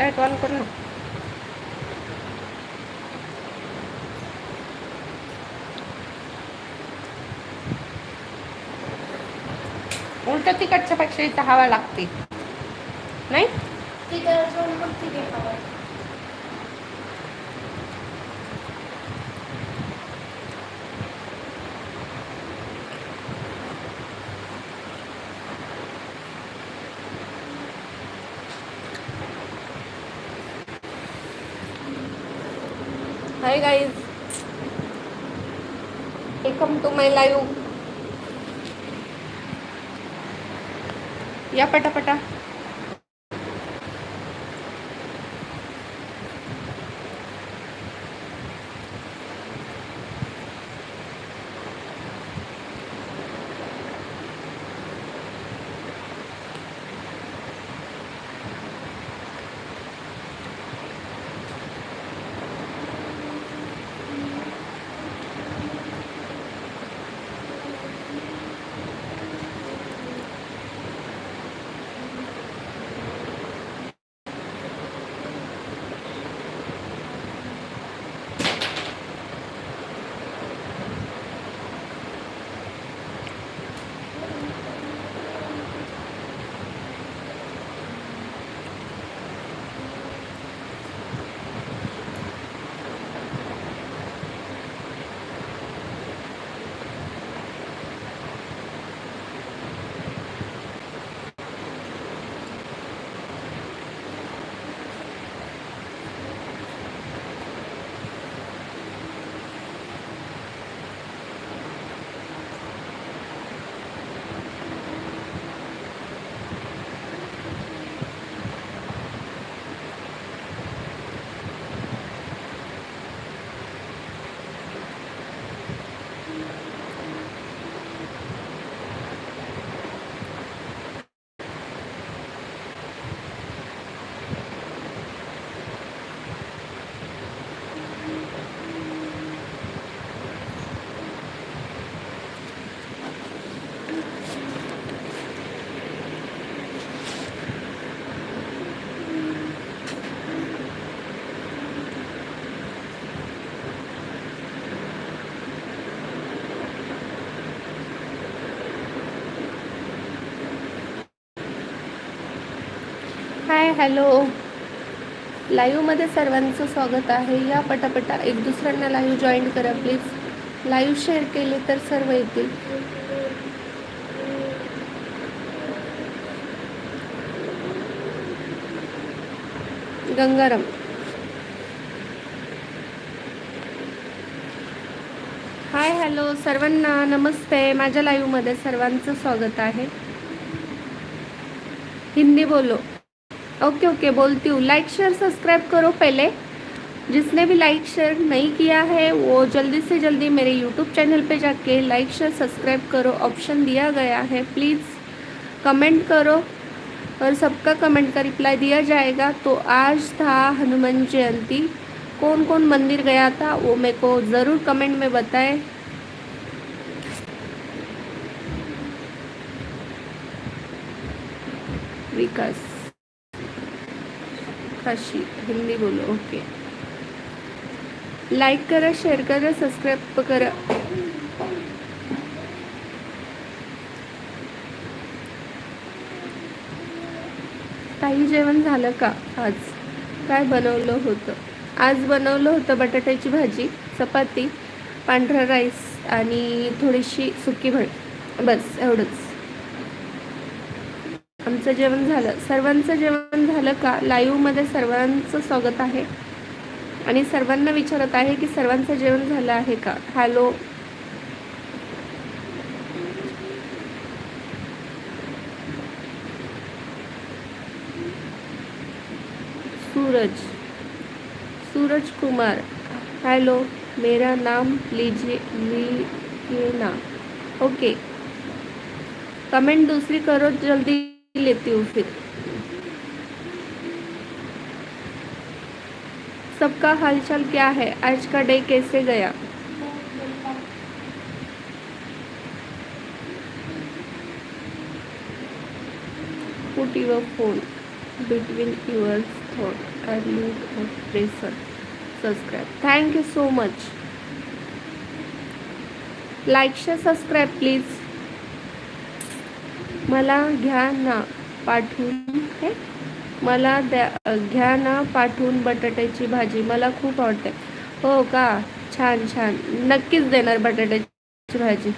Light on कर ना. उलट तिकडच्या पेक्षा इथं हवा लागते. नाही? तिकडे hi guys welcome to my live या पटापटा. हॅलो. लाईव्हमध्ये सर्वांचं स्वागत आहे. या पटापटा एक दुसऱ्यांना लाईव्ह जॉईन करा प्लीज. लाईव्ह शेअर केले तर सर्व येतील. गंगाराम. Hi hello. सर्वांना नमस्ते. माझ्या लाईव्हमध्ये सर्वांचं स्वागत आहे. हिंदी बोलो. ओके ओके, बोलती हूँ। लाइक शेयर सब्सक्राइब करो पहले। जिसने भी लाइक शेयर नहीं किया है, वो जल्दी से जल्दी मेरे यूट्यूब चैनल पे जाके लाइक शेयर सब्सक्राइब करो। ऑप्शन दिया गया है। प्लीज़ कमेंट करो। और सबका कमेंट का रिप्लाई दिया जाएगा। तो आज था हनुमान जयंती। कौन कौन मंदिर गया था, वो मेरे को ज़रूर कमेंट में बताएँ। विकास खाशी हिंदी बोलो ओके. लाईक करा शेअर करा सबस्क्राईब करा. काही जेवण झालं का आज? काय बनवलं होतं? आज बनवलं होतं बटाट्याची भाजी चपाती पांढरा राईस आणि थोडीशी सुकी भळ बस एवढंच. आमचं जेवण झालं. सर्वांचं जेवण झालं का? लाईव्हमध्ये सर्वांचं स्वागत आहे. आणि सर्वांना विचारत आहे की सर्वांचं जेवण झालं आहे का? हॅलो. सूरज. सूरज कुमार. हॅलो. मेरा नाम लीजिए लीजिए ना. ओके. कमेंट दूसरी करो जल्दी लेती हूँ फिर। सबका हालचाल क्या है? आज का डे कैसे गया? Phone between your thought and pressure subscribe thank you so much like share subscribe please मला घ्या ना पाठवून हे? मला द्या घ्या ना पाठवून बटाट्याची भाजी मला खूप आवडते. हो का? छान छान. नक्कीच देणार बटाट्याची भाजी.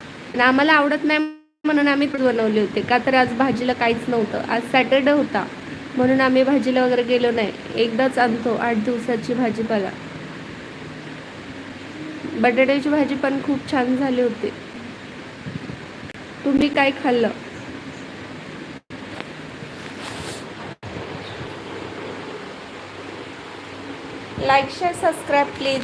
आणि आम्हाला आवडत नाही म्हणून आम्ही ते बनवले होते. का तर आज भाजीला काहीच नव्हतं. आज सॅटर्डे होता. म्हणून आम्ही भाजीला वगैरे गेलो नाही. एकदाच आणतो आठ दिवसाची भाजीपाला. बटाट्याची भाजी पण खूप छान झाली होती. तुम्ही काय खाल्लं? Like share subscribe please.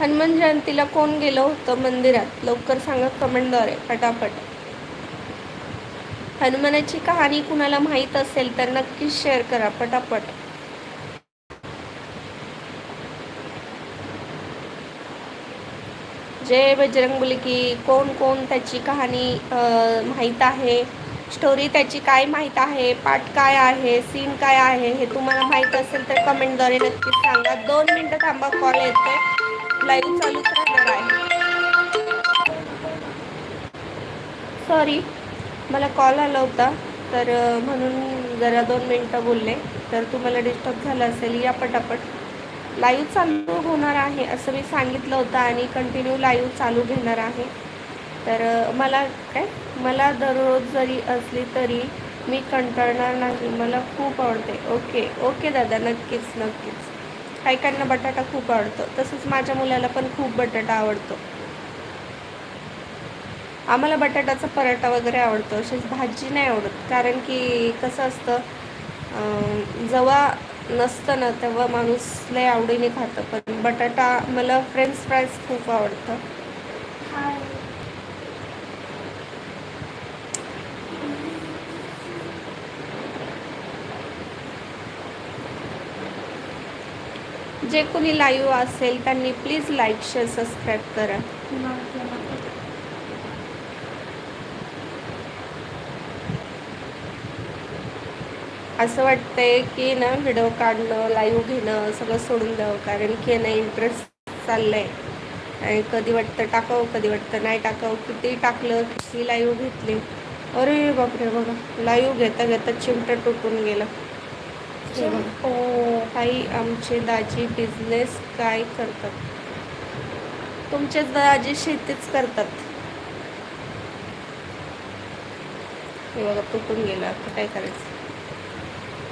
Hanuman जयंतीला कोण गेलं होतं मंदिरात? लवकर सांगा कमेंटद्वारे पटापट. हनुमानाची कहाणी कुणाला माहीत असेल तर नक्कीच शेअर करा पटापट. जय बजरंगबली की कोण कोण त्याची कहाणी माहीत आहे? स्टोरी त्याची काय माहीत आहे? पाठ काय आहे? सीन काय आहे? हे तुम्हाला माहीत असेल तर कमेंटद्वारे नक्कीच सांगा. दोन मिनटं थांबा कॉल येते लाईव्ह चालूच राहणार आहे. सॉरी मला कॉल आला होता. तर म्हणून जरा दोन मिनटं बोलले. तर तुम्हाला डिस्टर्ब झालं असेल. या पटापट. लाईव्ह चालू होणार आहे असं मी सांगितलं होतं आणि कंटिन्यू लाईव्ह चालू घेणार आहे. तर मला काय? मला दररोज जरी असली तरी मी कंटाळणार नाही. मला खूप आवडते. ओके ओके दादा. नक्कीच नक्कीच. काही काहींना बटाटा खूप आवडतो. तसंच माझ्या मुलाला पण खूप बटाटा आवडतो. आम्हाला बटाट्याचा पराठा वगैरे आवडतो. अशीच भाजी नाही आवडत. कारण की कसं असतं जेव्हा नसतं ना तेव्हा माणूस लय आवडीने खातं. पण बटाटा मला फ्रेंच फ्राईज खूप आवडतं. जे कोणी लाईव्ह असेल त्यांनी प्लीज लाईक शेअर सबस्क्राईब करा. असं वाटतंय की ना व्हिडिओ काढणं लाईव्ह घेणं सगळं सोडून द्यावं. कारण की ना इंटरेस्ट चाललं आहे आणि कधी वाटतं टाकावं कधी वाटतं नाही टाकावं. किती टाकलं किती लाईव्ह घेतली. अरे बापरे बघा. लाईव्ह घेता घेता चिमटं तुटून गेलं. हे. हो ताई आमचे दाजी बिझनेस काय करतात? तुमचे दाजी शेतीच करतात. हे बघा तुटून गेलं. आता काय करायचं?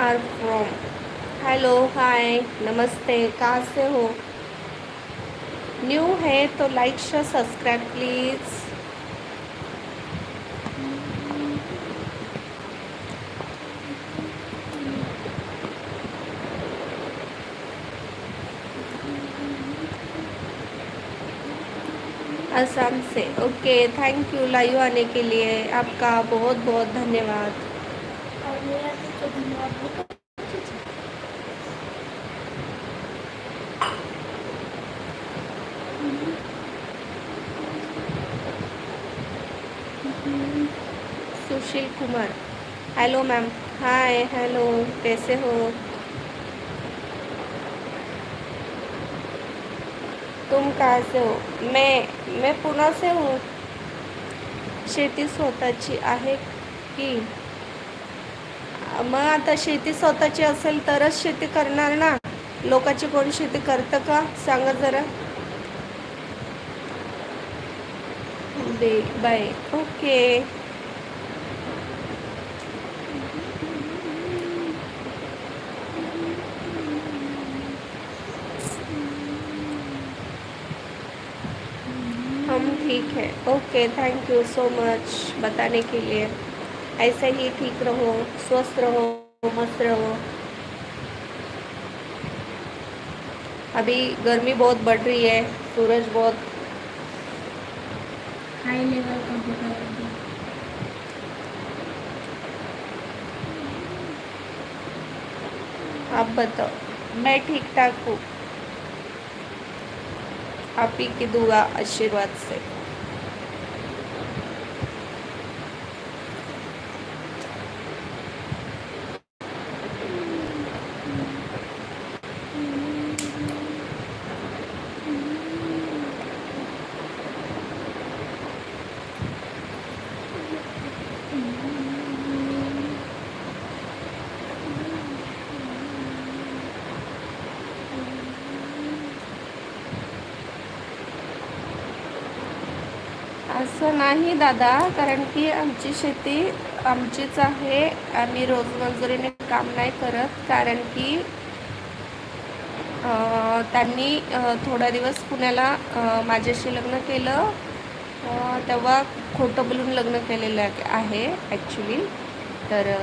Are from. हेलो, हाय, नमस्ते कहाँ से हो? न्यू है तो like share subscribe please Assam say. Okay thank you live आने के लिए आपका बहुत बहुत धन्यवाद। Sushil Kumar. Hello ma'am hi hello कैसे हो? तुम कहाँ से हो? मैं मैं पुणे से हूँ. शेती स्वतःची आहे की? मग आता शेती स्वतःची असेल तरच शेती करणार ना? लोकांची कोण शेती करतं का? सांगा जरा. बे बाय. ओके. हम ठीक है. Okay thank you so much बताने के लिए. ऐसे ही ठीक रहो स्वस्थ रहो मस्त रहो। अभी गर्मी बहुत बढ़ रही है सूरज बहुत हाई लेवल का आप बताओ मैं ठीक ठाक हूँ। आप ही की दुआ आशीर्वाद से। असं नाही दादा कारण की आमची शेती आमचीच आहे. आम्ही रोजमजुरीने काम नाही करत कारण की त्यांनी थोडा दिवस पुण्याला माझ्याशी लग्न केलं. तेव्हा खोटं बोलून लग्न केलेलं आहे ॲक्च्युली तर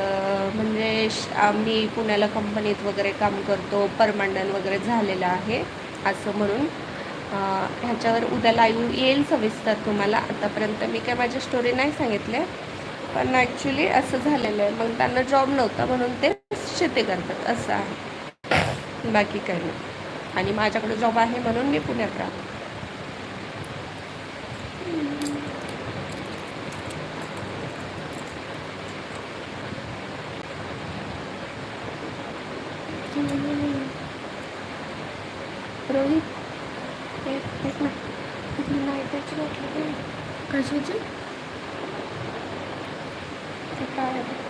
म्हणजे श- आम्ही पुण्याला कंपनीत वगैरे काम करतो परमांडन वगैरे झालेलं आहे असं म्हणून. ह्याच्यावर उद्या लाईव्ह येईल सविस्तर तुम्हाला आतापर्यंत. मी काय माझी स्टोरी नाही सांगितले पण ॲक्च्युली असं झालेलं आहे. मग त्यांना जॉब नव्हता म्हणून ते शेती करतात असं आहे. बाकी काही नाही. आणि माझ्याकडे जॉब आहे म्हणून मी पुण्यात राहतो एक एक ना नाही त्याची वाटलं की नाही. कशाची ते काय आहे?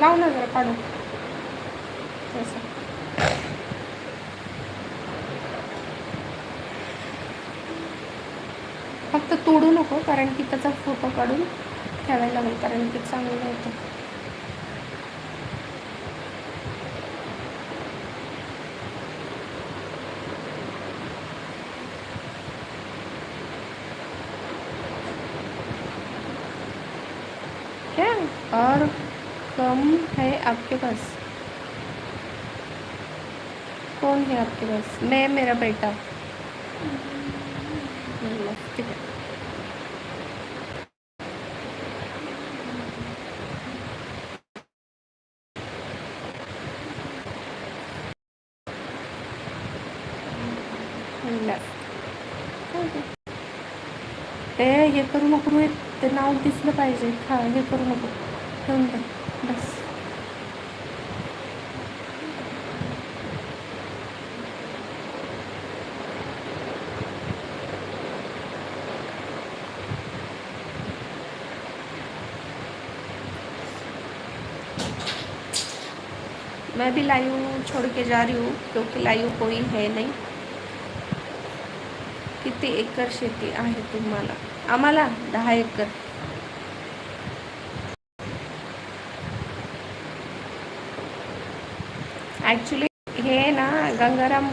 लाव ना जरा काढू तसं. फक्त तोडू नको कारण की त्याचा फोटो काढून ठेवायला लागेल कारण की चांगलं होतं. क्या और है आपके पास? कौन है आपके पास? मैं मेरा बेटा। ठीक है। ए हे करू नको रोहित ते नाव दिसलं पाहिजे. हा हे करू नको ठेवून दे बस. मैं भी लाइव छोड़ के जा रही हूँ क्योंकि लाइव कोई है नाही। किती एकर शेती आहे तुम्हाला? आम्हाला दहा एकर. ॲक्च्युली हे ना गंगाराम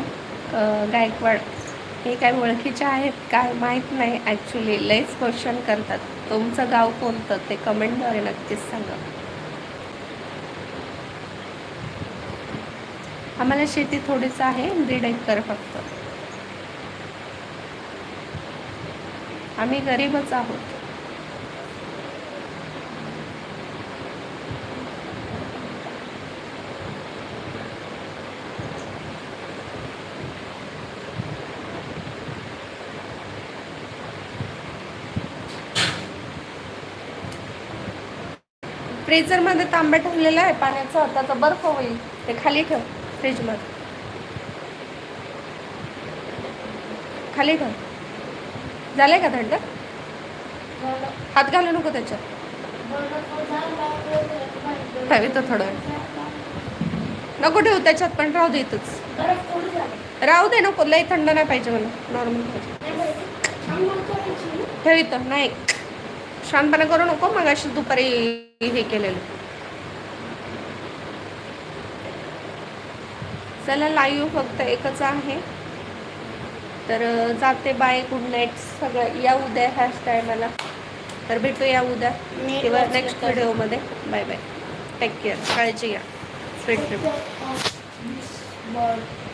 गायकवाड. हे काय ओळखीचे आहेत काय माहीत नाही. ॲक्च्युली लयच क्वेश्चन करतात. तुमचं गाव कोणतं? ते कमेंटद्वारे नक्कीच सांगा. आम्हाला शेती थोडीच आहे दीड एकर फक्त. आम्ही गरीबच आहोत. फ्रीजरमध्ये तांब्या ठेवलेला आहे पाण्याचा त्याचा बर्फ होईल ते खाली ठेव. फ्रीजमध्ये खाली ठेव. झालंय का थंड? हात घालू नको त्याच्यात. झालं ठेवी तर थोडं. नको ठेवू त्याच्यात पण राहू दे इथंच. झालं राहू दे नको लई थंड नाही पाहिजे मला. नॉर्मल पाहिजे. ठेव इथं. नाही. शांतपणे करू नको मग अशी दुपारी हे केलेलं. चला लाईव्ह फक्त एकच आहे. तर जाते बाय गुड नाईट सगळं. या उद्या ह्याच टायमाला. तर भेटूया उद्या. किंवा नेक्स्ट. व्हिडिओमध्ये. Bye bye. टेक केअर काळजी घ्या. Sweet bird